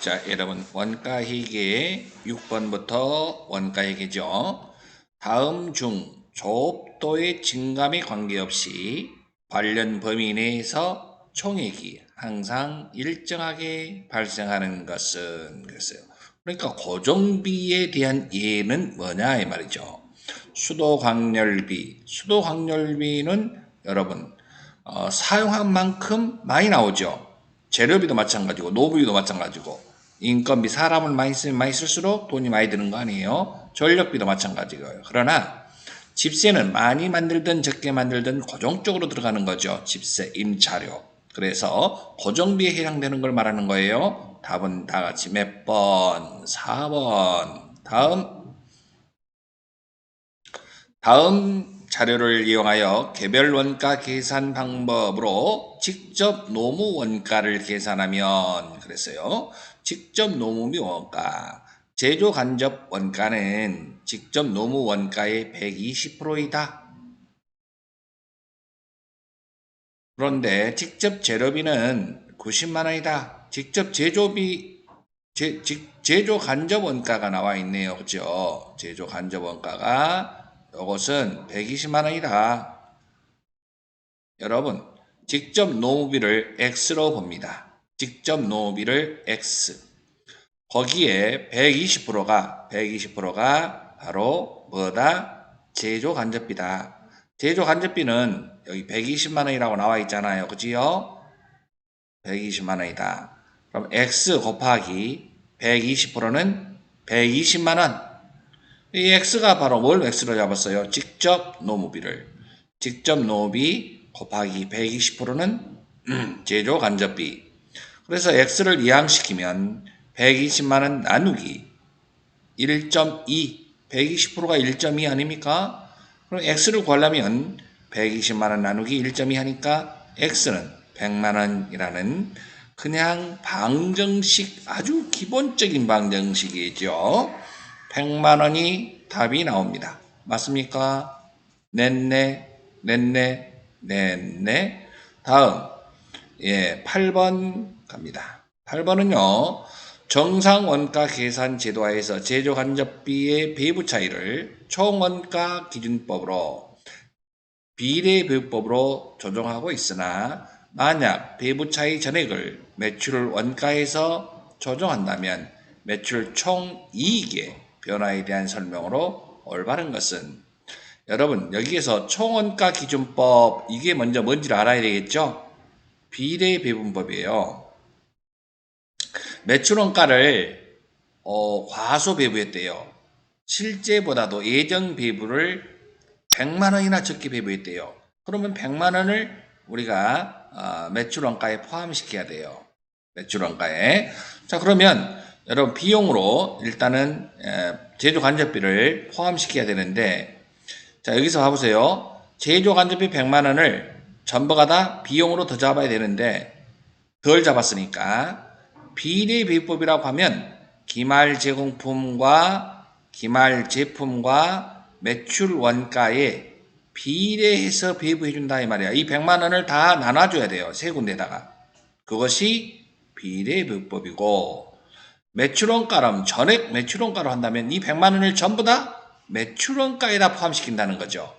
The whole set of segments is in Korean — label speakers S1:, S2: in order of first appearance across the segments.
S1: 자, 여러분 원가회계 6번부터 원가회계죠. 다음 중 조업도의 증감에 관계없이 관련 범위 내에서 총액이 항상 일정하게 발생하는 것은 그랬어요. 그러니까 고정비에 대한 예는 뭐냐 이 말이죠. 수도광열비, 수도광열비는 여러분 어, 사용한 만큼 많이 나오죠. 재료비도 마찬가지고 노비도 마찬가지고 인건비 사람을 많이 쓰면 많이 쓸수록 돈이 많이 드는 거 아니에요? 전력비도 마찬가지고요. 그러나 집세는 많이 만들든 적게 만들든 고정적으로 들어가는 거죠. 집세, 임차료. 그래서 고정비에 해당되는 걸 말하는 거예요. 답은 다 같이 몇 번? 4번. 다음. 다음 자료를 이용하여 개별 원가 계산 방법으로 직접 노무 원가를 계산하면 그랬어요. 직접 노무비 원가. 제조 간접 원가는 직접 노무 원가의 120%이다. 그런데 직접 재료비는 90만 원이다. 직접 제조비 제, 직- 제조 간접 원가가 나와 있네요. 그죠? 제조 간접 원가가 이것은 120만 원이다. 여러분, 직접 노무비를 X로 봅니다. 직접 노무비를 X. 거기에 120%가 120%가 바로 뭐다? 제조 간접비다. 제조 간접비는 여기 120만 원이라고 나와 있잖아요. 그지요? 120만 원이다. 그럼 X 곱하기 120%는 120만 원. 이 X가 바로 뭘 X로 잡았어요? 직접 노무비를. 직접 노무비 곱하기 120%는 제조 간접비. 그래서 X를 이항시키면 120만 원 나누기 1.2. 120%가 1.2 아닙니까? 그럼 X를 구하려면 120만 원 나누기 1.2 하니까 X는 100만 원이라는 그냥 방정식 아주 기본적인 방정식이죠. 100만 원이 답이 나옵니다. 맞습니까? 냈네, 냈네, 냈네. 다음, 예, 8번 갑니다. 8번은요, 정상 원가 계산 제도하에서 제조 간접비의 배부 차이를 총원가 기준법으로 비례 배부법으로 조정하고 있으나 만약 배부 차이 전액을 매출 원가에서 조정한다면 매출 총 이익의 변화에 대한 설명으로 올바른 것은 여러분 여기에서 총원가 기준법 이게 먼저 뭔지를 알아야 되겠죠? 비례 배분법이에요. 매출 원가를 어, 과소 배부했대요. 실제보다도 예정 배부를 100만 원이나 적게 배부했대요. 그러면 100만 원을 우리가 어, 매출 원가에 포함시켜야 돼요. 매출 원가에. 자, 그러면 여러분 비용으로 일단은 에, 제조 간접비를 포함시켜야 되는데 자, 여기서 봐보세요. 제조 간접비 100만 원을 전부가 다 비용으로 더 잡아야 되는데 덜 잡았으니까 비례 비법이라고 하면 기말 제공품과 기말 제품과 매출 원가에 비례해서 배부해 준다 이 말이야. 이 100만 원을 다 나눠줘야 돼요. 세 군데다가. 그것이 비례 비법이고 매출 원가라면 전액 매출 원가로 한다면 이 100만 원을 전부 다 매출 원가에다 포함시킨다는 거죠.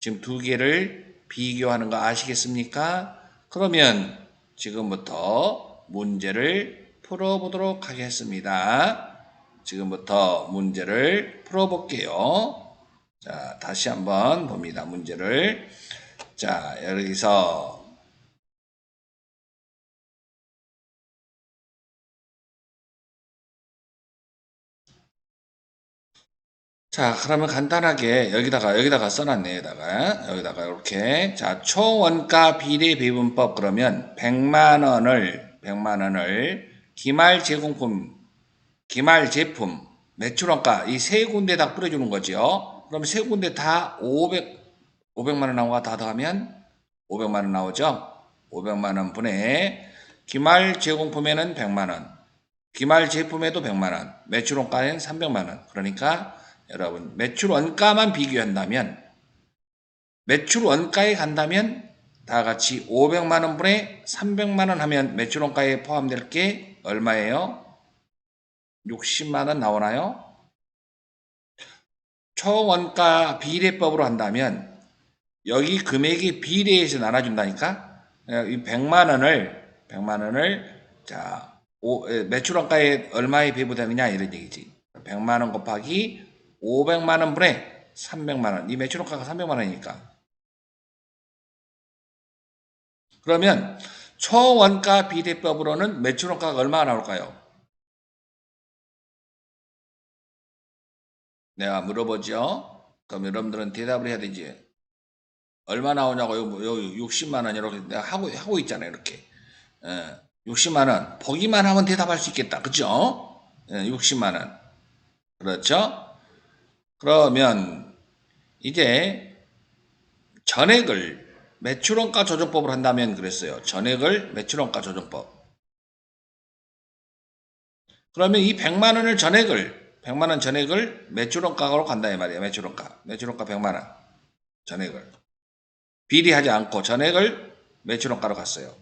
S1: 지금 두 개를 비교하는 거 아시겠습니까? 그러면 지금부터 문제를 풀어보도록 하겠습니다. 지금부터 문제를 풀어볼게요. 자, 다시 한번 봅니다. 문제를. 자, 여기서 자, 그러면 간단하게 여기다가 여기다가 써놨네. 여기다가 여기다가 이렇게 자 총원가 비례 배분법 그러면 100만 원을 100만 원을 기말 제공품, 기말 제품, 매출원가 이 세 군데 다 뿌려주는 거죠. 그럼 세 군데 다 500, 500만 원 나오가 다 더하면 500만 원 나오죠. 500만 원 분의 기말 제공품에는 100만 원, 기말 제품에도 100만 원, 매출원가는 300만 원. 그러니까 여러분 매출 원가만 비교한다면 매출 원가에 간다면 다 같이 500만 원 분에 300만 원 하면 매출 원가에 포함될 게 얼마예요? 60만 원 나오나요? 초원가 비례법으로 한다면 여기 금액이 비례해서 나눠준다니까 이 100만 원을 100만 원을 자 매출원가에 얼마에 배부되느냐 이런 얘기지 100만 원 곱하기 500만 원 분의 300만 원이 매출원가가 300만 원이니까 그러면 초원가 비례법으로는 매출원가가 얼마가 나올까요? 내가 물어보죠. 그럼 여러분들은 대답을 해야 되지. 얼마 나오냐고 여기, 여기 60만 원 이렇게 내가 하고 하고 있잖아요. 이렇게. 예, 60만 원 보기만 하면 대답할 수 있겠다. 그죠? 예, 60만 원. 그렇죠? 그러면 이제 전액을 매출원가 조정법으로 한다면 그랬어요. 전액을 매출원가 조정법. 그러면 이 100만 원을 전액을 100만 원 전액을 매출원가로 간다 이 말이에요. 매출원가. 매출원가 100만 원 전액을 비례하지 않고 전액을 매출원가로 갔어요.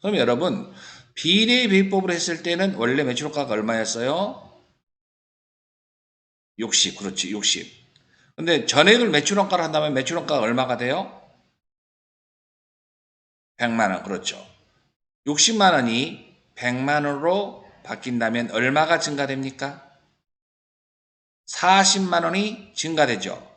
S1: 그럼 여러분 비례 비법으로 했을 때는 원래 매출원가가 얼마였어요? 60. 그렇지. 60. 근데 전액을 매출원가로 한다면 매출원가가 얼마가 돼요? 100만 원. 그렇죠. 60만 원이 100만 원으로 바뀐다면 얼마가 증가됩니까? 40만 원이 증가되죠.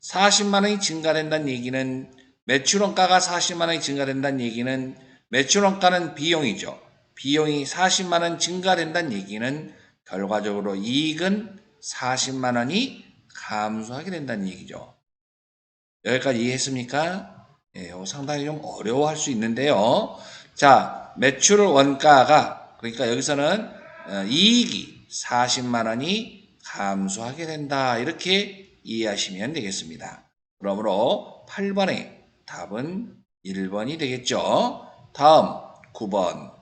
S1: 40만 원이 증가된다는 얘기는 매출원가가 40만 원이 증가된다는 얘기는 매출원가는 비용이죠. 비용이 40만 원 증가된다는 얘기는 결과적으로 이익은 40만 원이 감소하게 된다는 얘기죠. 여기까지 이해했습니까? 예, 이거 상당히 좀 어려워할 수 있는데요. 자, 매출 원가가 그러니까 여기서는 어, 이익이 40만 원이 감소하게 된다. 이렇게 이해하시면 되겠습니다. 그러므로 8번의 답은 1번이 되겠죠. 다음 9번.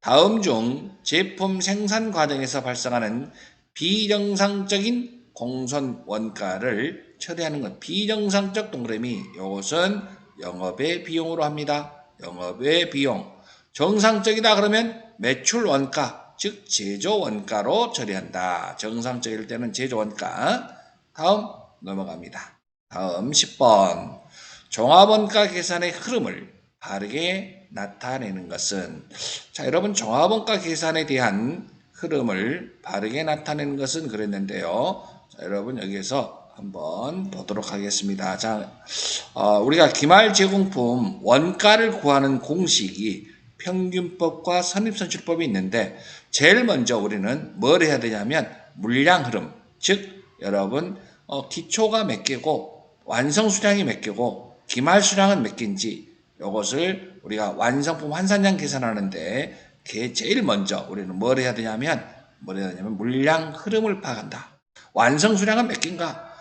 S1: 다음 중 제품 생산 과정에서 발생하는 비정상적인 공선 원가를 처리하는 것. 비정상적 동그라미. 이것은 영업의 비용으로 합니다. 영업의 비용. 정상적이다 그러면 매출 원가, 즉 제조 원가로 처리한다. 정상적일 때는 제조 원가. 다음 넘어갑니다. 다음 10번. 종합원가 계산의 흐름을 바르게 나타내는 것은 자 여러분 종합원가 계산에 대한 흐름을 바르게 나타내는 것은 그랬는데요. 자, 여러분 여기에서 한번 보도록 하겠습니다. 자, 어, 우리가 기말 제공품 원가를 구하는 공식이 평균법과 선입선출법이 있는데 제일 먼저 우리는 뭘 해야 되냐면 물량 흐름, 즉 여러분 어, 기초가 몇 개고 완성 수량이 몇 개고 기말 수량은 몇 개인지 이것을 우리가 완성품 환산량 계산하는데 그게 제일 먼저 우리는 뭘 해야 되냐면 뭘 해야 되냐면 물량 흐름을 파악한다. 완성 수량은 몇 개인가?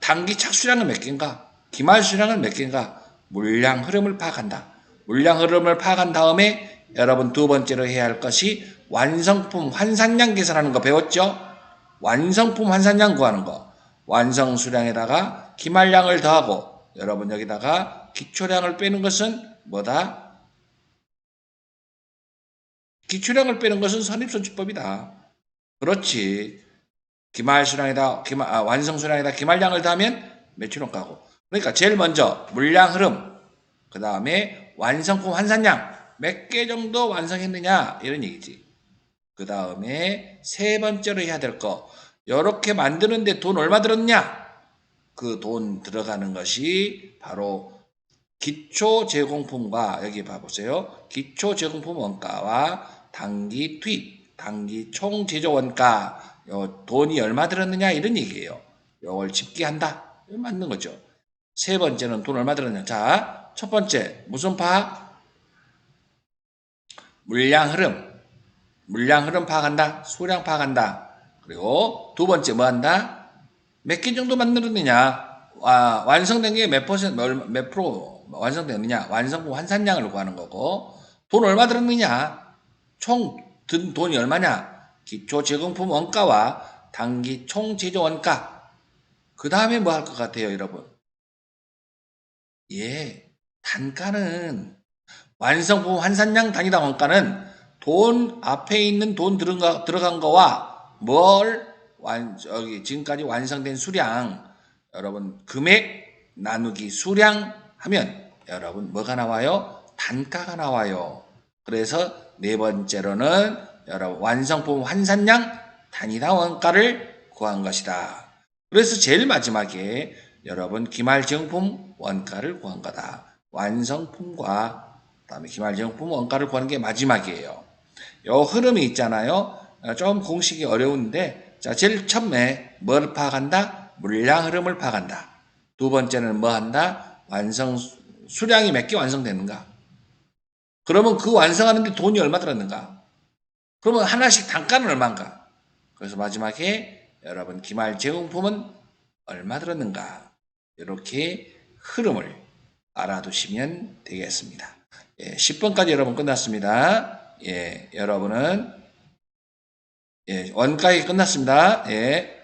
S1: 단기 착수량은 몇 개인가? 기말 수량은 몇 개인가? 물량 흐름을 파악한다. 물량 흐름을 파악한 다음에 여러분 두 번째로 해야 할 것이 완성품 환산량 계산하는 거 배웠죠? 완성품 환산량 구하는 거. 완성 수량에다가 기말량을 더하고 여러분 여기다가 기초량을 빼는 것은 뭐다? 기초량을 빼는 것은 선입선출법이다. 그렇지. 기말 수량에다 기말, 아, 완성 수량에다 기말량을 더하면 매출원 가고. 그러니까 제일 먼저 물량 흐름, 그 다음에 완성품 환산량 몇 개 정도 완성했느냐 이런 얘기지. 그 다음에 세 번째로 해야 될 거, 이렇게 만드는데 돈 얼마 들었냐? 그 돈 들어가는 것이 바로 기초 제공품과 여기 봐보세요. 기초 제공품 원가와 단기 투입, 단기 총 제조 원가, 요 돈이 얼마 들었느냐 이런 얘기예요. 요걸 집계한다. 맞는 거죠. 세 번째는 돈 얼마 들었냐. 자, 첫 번째 무슨 파악? 물량 흐름. 물량 흐름 파악한다. 수량 파악한다. 그리고 두 번째 뭐 한다? 몇 개 정도 만들었느냐? 와, 완성된 게 몇 퍼센트, 몇, 몇 프로 완성됐느냐? 완성품 환산량을 구하는 거고, 돈 얼마 들었느냐? 총 든 돈이 얼마냐? 기초 제공품 원가와 단기 총 제조 원가. 그 다음에 뭐 할 것 같아요, 여러분? 예, 단가는 완성품 환산량 단위당 원가는 돈 앞에 있는 돈 들어간, 들어간 거와 뭘 완, 저기, 지금까지 완성된 수량, 여러분, 금액 나누기 수량 하면, 여러분, 뭐가 나와요? 단가가 나와요. 그래서 네 번째로는, 여러분, 완성품 환산량 단위당 원가를 구한 것이다. 그래서 제일 마지막에, 여러분, 기말정품 원가를 구한 거다. 완성품과, 그 다음에 기말정품 원가를 구하는 게 마지막이에요. 요 흐름이 있잖아요. 어, 좀 공식이 어려운데, 자, 제일 처음에 뭘 파악한다? 물량 흐름을 파악한다. 두 번째는 뭐 한다? 완성, 수- 수량이 몇 개 완성되는가? 그러면 그 완성하는데 돈이 얼마 들었는가? 그러면 하나씩 단가는 얼마인가? 그래서 마지막에 여러분 기말 제공품은 얼마 들었는가? 이렇게 흐름을 알아두시면 되겠습니다. 예, 10번까지 여러분 끝났습니다. 예, 여러분은 예, 원가에 끝났습니다. 예.